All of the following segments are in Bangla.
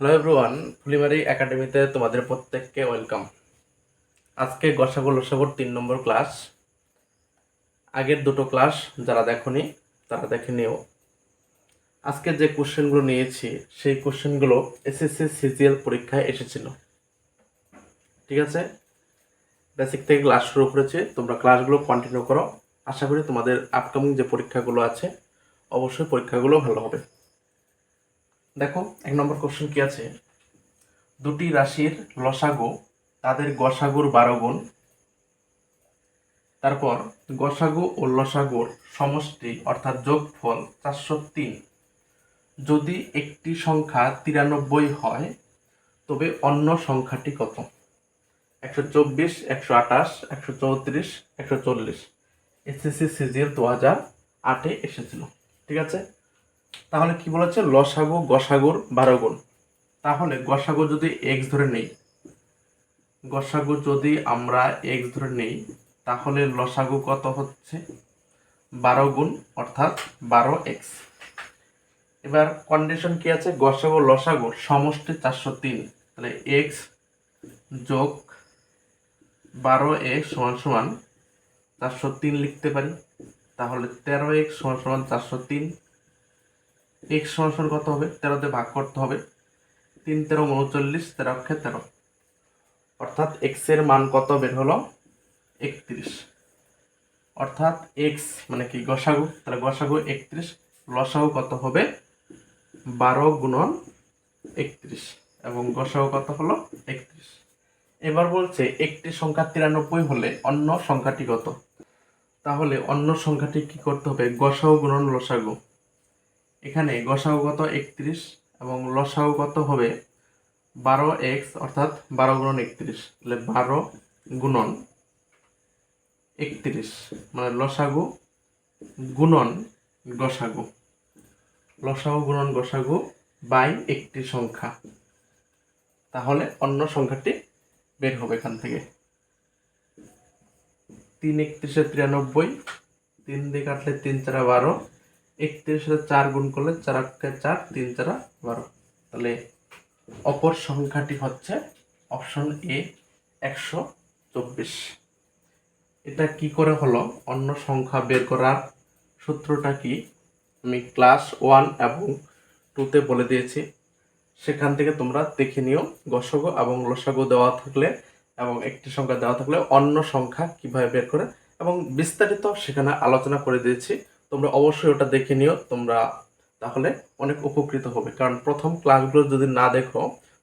হ্যালো এভরিওয়ান ফুলিমারি একাডেমিতে তোমাদের প্রত্যেককে ওয়েলকাম আজকে গসাগো লসাগোর তিন নম্বর ক্লাস আগের দুটো ক্লাস যারা দেখনি, তারা দেখে নিও। আজকে যে কোশ্চেনগুলো নিয়েছি, সেই কোশ্চেনগুলো এসএসসি সিজিএল পরীক্ষায় এসেছিল। ঠিক আছে? বেসিক থেকে ক্লাস শুরু করেছি। তোমরা ক্লাসগুলো কন্টিনিউ করো। আশা করি তোমাদের আপকামিং যে পরীক্ষাগুলো আছে, অবশ্যই পরীক্ষাগুলো ভালো হবে। দেখো, এক নম্বর কোশ্চেন কি আছে? দুটি রাশির লসাগো, তাদের গসাগুর বারো গুণ। তারপর, গসাগু ও লসাগুর সমষ্টি, অর্থাৎ যোগফল চারশো তিন। যদি একটি সংখ্যা তিরানব্বই হয়, তবে অন্য সংখ্যাটি কত? একশো চব্বিশ, একশো আঠাশ, একশো চৌত্রিশ, একশো চল্লিশ। এসএসসি সিজিএল দু হাজার আটে এসেছিল। ঠিক আছে? তাহলে কি বলেছে? লসাগু, গসাগুর বারো গুণ তাহলে গসাগু যদি এক্স ধরে নেই গসাগু যদি আমরা এক্স ধরে নেই, তাহলে লসাগু কত হচ্ছে? বারো গুণ অর্থাৎ বারো এক্স এবার কন্ডিশন কি আছে? গসাগু, লসাগু সমষ্টি চারশো তিন। তাহলে এক্স যোগ বারো এক্স সমান সমান চারশো তিন লিখতে পারি। তাহলে তেরো এক্স সমান সমান চারশো তিন। এক্স সমান কত হবে? তেরোতে ভাগ করতে হবে। তিন তেরো উনচল্লিশ তেরো অক্ষে তেরো। অর্থাৎ এক্সের মান কত বের হলো? একত্রিশ। অর্থাৎ এক্স মানে কি? গসাগু। তাহলে গসাগু একত্রিশ, লসাগু কত হবে? বারো গুণন একত্রিশ। এবং গসাগু কত হলো? একত্রিশ। এবার বলছে একটি সংখ্যা তিরানব্বই হলে অন্য সংখ্যাটি কত? তাহলে অন্য সংখ্যাটি কি করতে হবে? গসাগু গুণন লসাগু। এখানে গসাগু কত একত্রিশ এবং লসাগু কত হবে বারো এক্স অর্থাৎ বারো গুণন একত্রিশ, তাহলে বারো গুণন একত্রিশ মানে লসাগু গুণন গসাগু, লসাগু গুণন গসাগু বাই একটি সংখ্যা। তাহলে অন্য সংখ্যাটি বের হবে এখান থেকে। তিন একত্রিশে তিরানব্বই, তিন দিয়ে কাটলে তিন চারা বারো একত্রিশের চার গুণ করলে চার আটকে চার, তিন চারা বারো। তাহলে অপর সংখ্যাটি হচ্ছে অপশন এ একশো চব্বিশ। এটা কি করে হলো? অন্য সংখ্যা বের করার সূত্রটা কি? আমি ক্লাস ওয়ান এবং টুতে বলে দিয়েছি। সেখান থেকে তোমরা দেখে নিও। গসগো এবং লসাগো দেওয়া থাকলে এবং একটি সংখ্যা দেওয়া থাকলে অন্য সংখ্যা কীভাবে বের করে? এবং বিস্তারিত সেখানে আলোচনা করে দিয়েছি। তোমরা অবশ্যই ওটা দেখে নিও, তোমরা তাহলে অনেক উপকৃত হবে। কারণ প্রথম ক্লাসগুলো যদি না দেখো,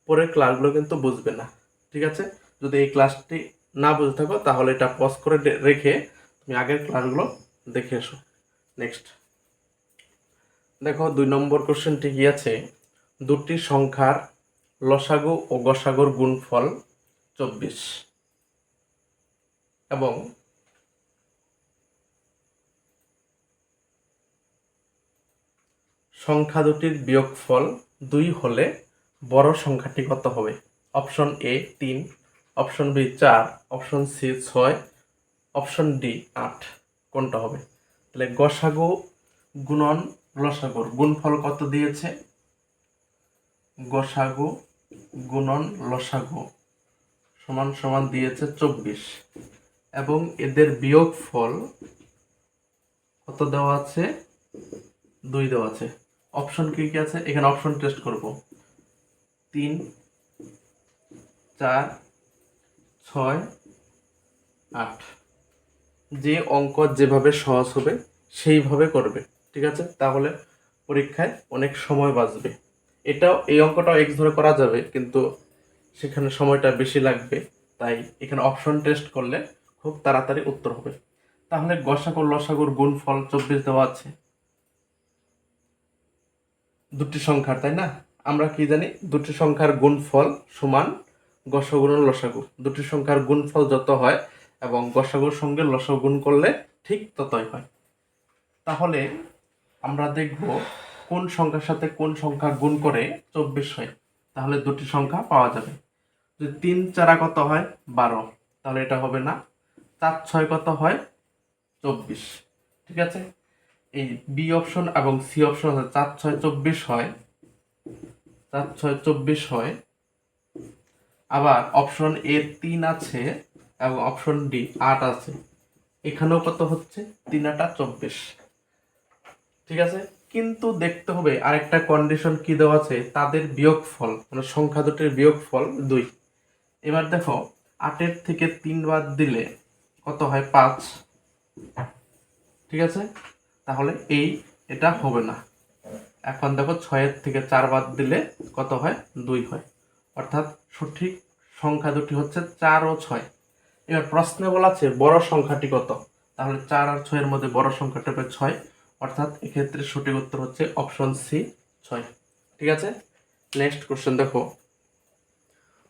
পরের ক্লাসগুলো কিন্তু বুঝবে না, ঠিক আছে? যদি এই ক্লাসটি না বুঝে থাকো, তাহলে এটা পজ করে রেখে তুমি আগের ক্লাসগুলো দেখে এসো। নেক্সট দেখো, দুই নম্বর কোশ্চেনটি কি আছে? দুটি সংখ্যার লসাগু ও গসাগুর গুণফল চব্বিশ। এবং সংখ্যা দুটির বিয়োগফল দুই হলে বড় সংখ্যাটি কত হবে? অপশন এ তিন, অপশন বি চার, অপশন সি ছয়, অপশন ডি আট। কোনটা হবে? তাহলে গসাগু গুণন লসাগুর গুণফল কত দিয়েছে? গসাগু গুণন লসাগু সমান সমান দিয়েছে চব্বিশ। এবং এদের বিয়োগফল কত দেওয়া আছে? দুই দেওয়া আছে। অপশন কি কি আছে? এখানে অপশন টেস্ট করব। তিন, চার, ছয়, আট। যে অঙ্ক যেভাবে সহজ হবে, সেইভাবে করবে, ঠিক আছে? তাহলে পরীক্ষায় অনেক সময় বাঁচবে। এটাও, এই অঙ্কটাও এক্স ধরে করা যাবে, কিন্তু সেখানে সময়টা বেশি লাগবে। তাই এখানে অপশন টেস্ট করলে খুব তাড়াতাড়ি উত্তর হবে। তাহলে গসাগর, লসাগুর গুণফল চব্বিশ দেওয়া আছে। দুটি সংখ্যার, তাই না? আমরা কি জানি? দুটি সংখ্যার গুণফল সমান গসগুণন লসাগু। দুটি সংখ্যার গুণফল যত হয় এবং গসাগুর সঙ্গে লসাগু গুণ করলে ঠিক ততই হয়। তাহলে আমরা দেখব কোন সংখ্যার সাথে কোন সংখ্যা গুণ করে চব্বিশ হয়। তাহলে দুটি সংখ্যা পাওয়া যাবে। যদি তিন চারা কত হয়? বারো। তাহলে এটা হবে না, চার ছয় কত হয়? চব্বিশ। ঠিক আছে? এই বি অপশন এবং সি অপশন চার ছয় চব্বিশ হয়। চার ছয় চব্বিশ হয়। আবার অপশন এ তিন আছে এবং অপশন ডি আট আছে। এখানেও কত হচ্ছে? তিন আটা চব্বিশ। ঠিক আছে? কিন্তু দেখতে হবে আরেকটা কন্ডিশন কি দেওয়া আছে? তাদের বিয়োগফল মানে সংখ্যা দুটির বিয়োগফল দুই। এবার দেখো, আটের থেকে তিন বাদ দিলে কত হয়? পাঁচ। ঠিক আছে? তাহলে এই এটা হবে না। এখন দেখো ছয়ের থেকে চার বাদ দিলে কত হয়? দুই হয়। অর্থাৎ সঠিক সংখ্যা দুটি হচ্ছে চার ও ছয়। এবার প্রশ্নে বলা আছে বড় সংখ্যাটি কত? তাহলে চার আর ছয়ের মধ্যে বড় সংখ্যাটা হবে ছয়। অর্থাৎ এক্ষেত্রে সঠিক উত্তর হচ্ছে অপশন সি ছয়। ঠিক আছে? নেক্সট কোশ্চেন দেখো।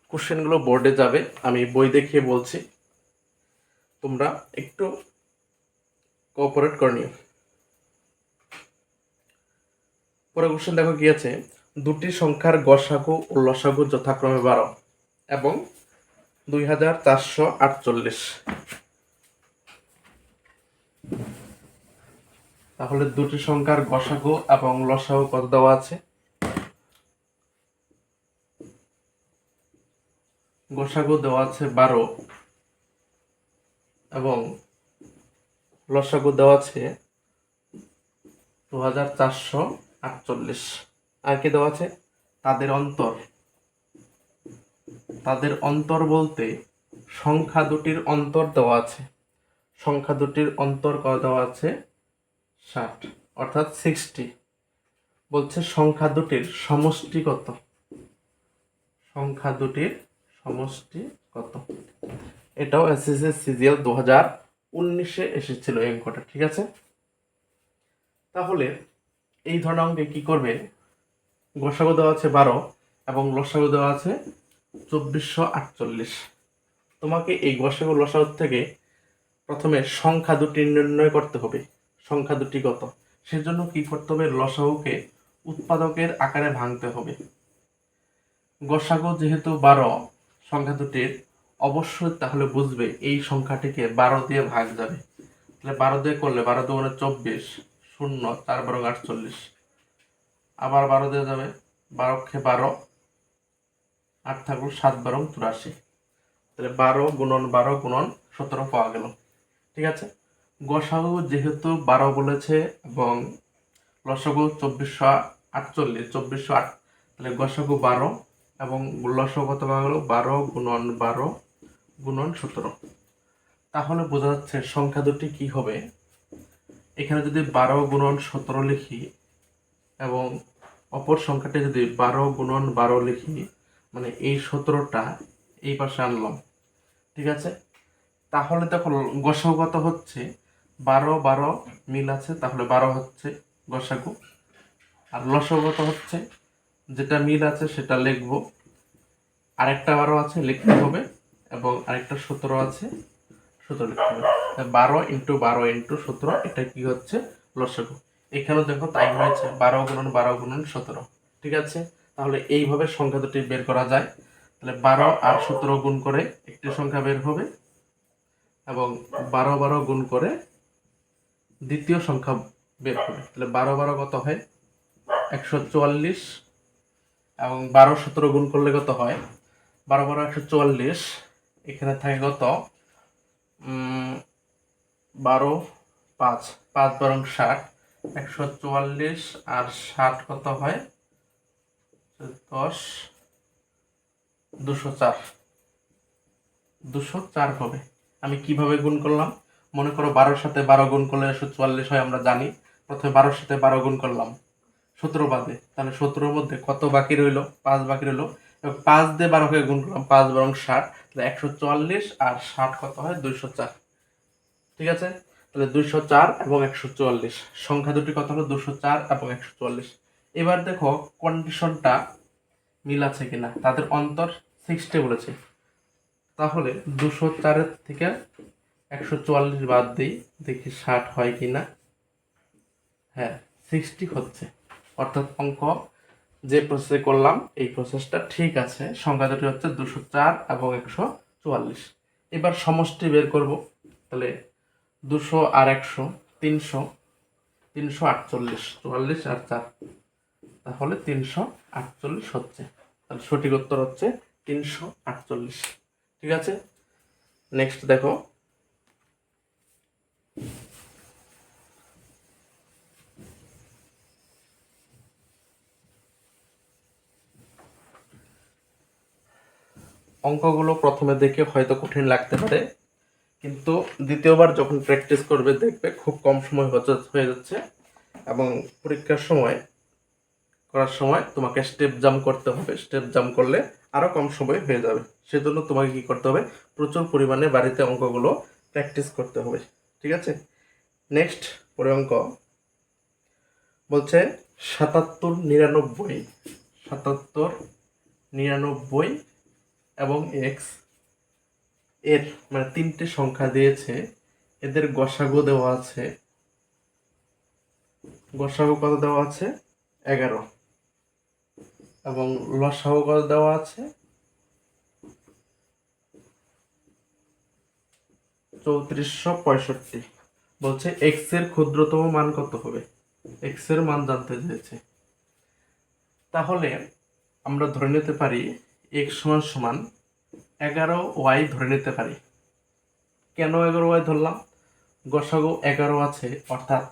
কোশ্চেনগুলো বোর্ডে যাবে। আমি বই দেখিয়ে বলছি। তোমরা একটু কোঅপারেট করে নিও। পরে কোশ্চেন দেখো কি আছে? দুটি সংখ্যার গসাগু ও লসাগু যথাক্রমে বারো এবং দুই হাজার চারশো আটচল্লিশ। তাহলে দুটি সংখ্যার গসাগু এবং লসাগু কত দেওয়া আছে? গসাগু দেওয়া আছে বারো এবং লসাগু দেওয়া আছে দু হাজার চারশো আটচল্লিশ। আর কি দেওয়া আছে? তাদের অন্তর। তাদের অন্তর বলতে সংখ্যা দুটির অন্তর দেওয়া আছে। সংখ্যা দুটির অন্তর কত দেওয়া আছে? ষাট, অর্থাৎ সিক্সটি বলছে সংখ্যা দুটির সমষ্টি কত সংখ্যা দুটির সমষ্টি কত এটাও এসএসসি সিজিএল দু হাজার উনিশে এসেছিল অঙ্কটা, ঠিক আছে? তাহলে এই ধরনের অঙ্কে কি করবে? গোসাগু দেওয়া আছে বারো এবং লসাগু দেওয়া আছে চব্বিশশো আটচল্লিশ। তোমাকে এই গোসাগু লসাগু থেকে প্রথমে সংখ্যা দুটি নির্ণয় করতে হবে, সংখ্যা দুটি কত সেজন্য কি করতে হবে? লসাগুকে উৎপাদকের আকারে ভাঙতে হবে। গোসাগু যেহেতু বারো, সংখ্যা দুটির, অবশ্যই তাহলে বুঝবে এই সংখ্যাটিকে বারো দিয়ে ভাগ যাবে। তাহলে বারো দিয়ে করলে বারো দুগুণে চব্বিশ। শূন্য চার বারো আটচল্লিশ। আবার বারো দেওয়া যাবে। বারো খে বারো, আট থাকল সাত বারো চুরাশি। তাহলে বারো গুণন বারো গুণন সতেরো পাওয়া গেল। ঠিক আছে? গসাগু যেহেতু বারো বলেছে এবং লসাগু চব্বিশশো আটচল্লিশ, চব্বিশশো আট, তাহলে গসাগু বারো এবং লসাগু কত পাওয়া গেল? বারো গুণন বারো গুণন সতেরো। তাহলে বোঝা যাচ্ছে সংখ্যা দুটি কি হবে? এখানে যদি বারো গুণন সতেরো লিখি এবং অপর সংখ্যাটি যদি বারো গুণন বারো লিখি মানে এই সতেরোটা এই পাশে আনলাম, ঠিক আছে? তাহলে দেখো গসাগু কত হচ্ছে বারো বারো মিল আছে, তাহলে বারো হচ্ছে গসাগু। আর লসাগু কত হচ্ছে যেটা মিল আছে সেটা লিখব। আরেকটা বারো আছে, লিখতে হবে, এবং আরেকটা সতেরো আছে সতেরো লিখতে হবে। বারো ইন্টু বারো ইন্টু সতেরো, এটা কি হচ্ছে? লসাগু। এখানেও দেখো তাই হয়েছে বারো গুণন বারো গুণন সতেরো। ঠিক আছে? তাহলে এইভাবে সংখ্যা দুটি বের করা যায়। তাহলে বারো আর সতেরো গুণ করে একটি সংখ্যা বের হবে এবং বারো বারো গুণ করে দ্বিতীয় সংখ্যা বের হবে। তাহলে বারো বারো কত হয়? একশো চুয়াল্লিশ এবং বারো সতেরো গুণ করলে কত হয়? বারো বারো একশো চুয়াল্লিশ, এখানে থাকে কত? বারো, পাঁচ পাঁচ বারং ষাট। একশো চুয়াল্লিশ আর ষাট কত হয়? দশ, দুশো চার। দুশো চার হবে। আমি কীভাবে গুণ করলাম? মনে করো বারোর সাথে বারো গুণ করলে একশো চুয়াল্লিশ হয়, আমরা জানি। প্রথমে বারোর সাথে বারো গুণ করলাম। সতেরো বাদে। তাহলে সতেরোর মধ্যে কত বাকি রইল? পাঁচ বাকি রইল। পাঁচ দিয়ে বারোকে গুণ করলাম পাঁচ বারং ষাট, তাহলে একশো চুয়াল্লিশ আর ষাট কত হয়? দুইশো চার। ঠিক আছে? তাহলে দুইশো চার এবং একশো চুয়াল্লিশ। সংখ্যা দুটি কত হলো? দুশো চার এবং একশো চুয়াল্লিশ। এবার দেখো কন্ডিশনটা মিল আছে কিনা? তাদের অন্তর সিক্সটি বলেছে। তাহলে দুশো চারের থেকে একশো চুয়াল্লিশ বাদ দিই, দেখি ষাট হয় কিনা। হ্যাঁ সিক্সটি হচ্ছে। অর্থাৎ অঙ্ক যে প্রসেসে করলাম, এই প্রসেসটা ঠিক আছে। সংখ্যা দুটি হচ্ছে দুশো চার এবং একশো চুয়াল্লিশ। এবার সমষ্টি বের করব। তাহলে দুশো আর একশো, তিনশো তিনশো আটচল্লিশ, চুয়াল্লিশ আর চার। তাহলে তিনশো আটচল্লিশ হচ্ছে। তাহলে সঠিক উত্তর হচ্ছে তিনশো আটচল্লিশ। ঠিক আছে? নেক্সট দেখো। অঙ্কগুলো প্রথমে দেখে হয়তো কঠিন লাগতে পারে, কিন্তু দ্বিতীয়বার যখন প্র্যাকটিস করবে, দেখবে খুব কম সময় হয়ে যাচ্ছে এবং পরীক্ষার সময়, করার সময় তোমাকে স্টেপ জাম্প করতে হবে। স্টেপ জাম্প করলে আরও কম সময় হয়ে যাবে। সেজন্য তোমাকে কি করতে হবে? প্রচুর পরিমাণে বাড়িতে অঙ্কগুলো প্র্যাকটিস করতে হবে। ঠিক আছে? নেক্সট পরে অঙ্ক বলছে সাতাত্তর নিরানব্বই। সাতাত্তর নিরানব্বই এবং এক্সের মানে তিনটে সংখ্যা দিয়েছে, এদের গসাগু দেওয়া আছে। গসাগু কত দেওয়া আছে? এগারো। এবং লসাগু কত দেওয়া আছে? চৌত্রিশশো পঁয়ষট্টি। বলছে এক্সের ক্ষুদ্রতম মান কত হবে? এক্সের মান জানতে চেয়েছে। তাহলে আমরা ধরে নিতে পারি এক্স সমান সমান এগারো ওয়াই ধরে নিতে পারি। কেন এগারো ওয়াই ধরলাম? গসাগু এগারো আছে, অর্থাৎ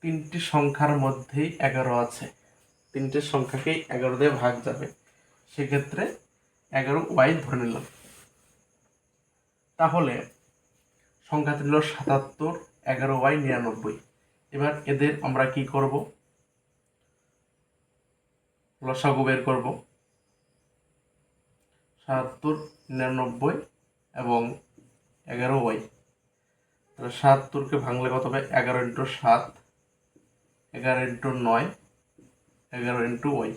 তিনটি সংখ্যার মধ্যেই এগারো আছে। তিনটে সংখ্যাকেই এগারো দিয়ে ভাগ যাবে। সেক্ষেত্রে এগারো ওয়াই ধরে নিলাম। তাহলে সংখ্যাটি হলো সাতাত্তর, এগারো ওয়াই নিরানব্বই। এবার এদের আমরা কি করব? লসাগু বের করব। সাতাত্তর নিরানব্বই এবং এগারো ওয়াই। তাহলে সাতাত্তরকে ভাঙলে কত হবে? এগারো ইন্টু সাত, এগারো ইন্টু নয়, এগারো ইন্টু ওয়াই।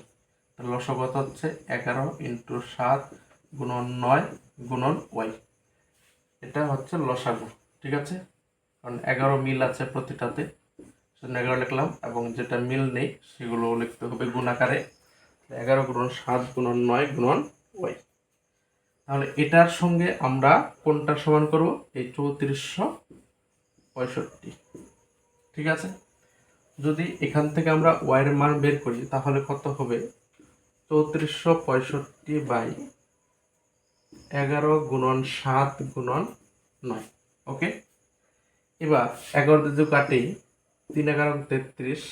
তাহলে লসাগু কত হচ্ছে এগারো ইন্টু সাত গুণন নয় গুণন ওয়াই। এটা হচ্ছে লসাগু, ঠিক আছে? কারণ এগারো মিল আছে প্রতিটাতে, সেজন্য এগারো লিখলাম এবং যেটা মিল নেই সেগুলো লিখতে হবে গুণাকারে এগারো গুণন সাত গুণন নয় গুণন ওয়াই। তাহলে এটার সঙ্গে আমরা কোনটা সমান করব? এই চৌত্রিশশো পঁয়ষট্টি। ঠিক আছে? যদি এখান থেকে আমরা ওয়াইয়ের মান বের করি, তাহলে কত হবে? চৌত্রিশশো পঁয়ষট্টি বাই এগারো গুণন সাত গুণন নয়। ওকে? এবার এগারো যদি কাটি, তিন এগারো তেত্রিশ,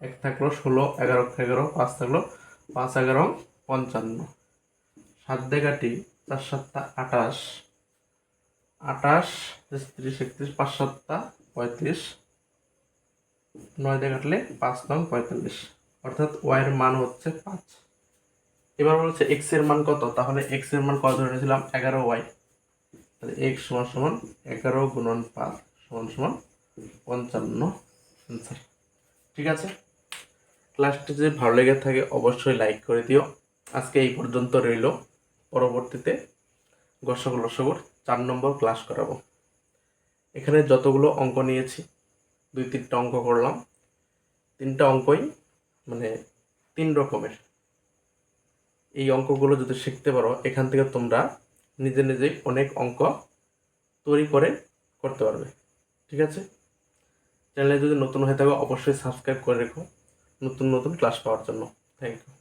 এক থাকল ষোলো, এগারো এগারো, পাঁচ থাকল পাঁচ এগারো পঞ্চান্ন। সাত দিয়ে কাটি চার সাতটা আঠাশ আঠাশ, তেত্রিশ, একত্রিশ পাঁচ সাতটা পঁয়ত্রিশ নয় দিয়ে কাটলে পাঁচ নং পঁয়তাল্লিশ। অর্থাৎ ওয়াইয়ের মান হচ্ছে পাঁচ। এবার বলছে এক্সের মান কত? তাহলে এক্সের মান কত ধরে নিয়েছিলাম? এগারো ওয়াই তাহলে এক্স সমান সমান এগারো গুণন পাঁচ সমান সমান পঞ্চান্ন। অ্যান্সার ঠিক আছে? ক্লাসটি যদি ভালো লেগে থাকে, অবশ্যই লাইক করে দিও। আজকে এই পর্যন্ত রইল। পরবর্তীতে গসক লসগর চার নম্বর ক্লাস করাবো। এখানে যতগুলো অঙ্ক নিয়েছি, দুই তিনটা অঙ্ক করলাম। তিনটা অঙ্কই মানে তিন রকমের। এই অঙ্কগুলো যদি শিখতে পারো, এখান থেকে তোমরা নিজে নিজেই অনেক অঙ্ক তৈরি করে করতে পারবে। ঠিক আছে? চ্যানেলে যদি নতুন হয়ে থাকো, অবশ্যই সাবস্ক্রাইব করে রেখো। নতুন নতুন ক্লাস পাওয়ার জন্য। Thank you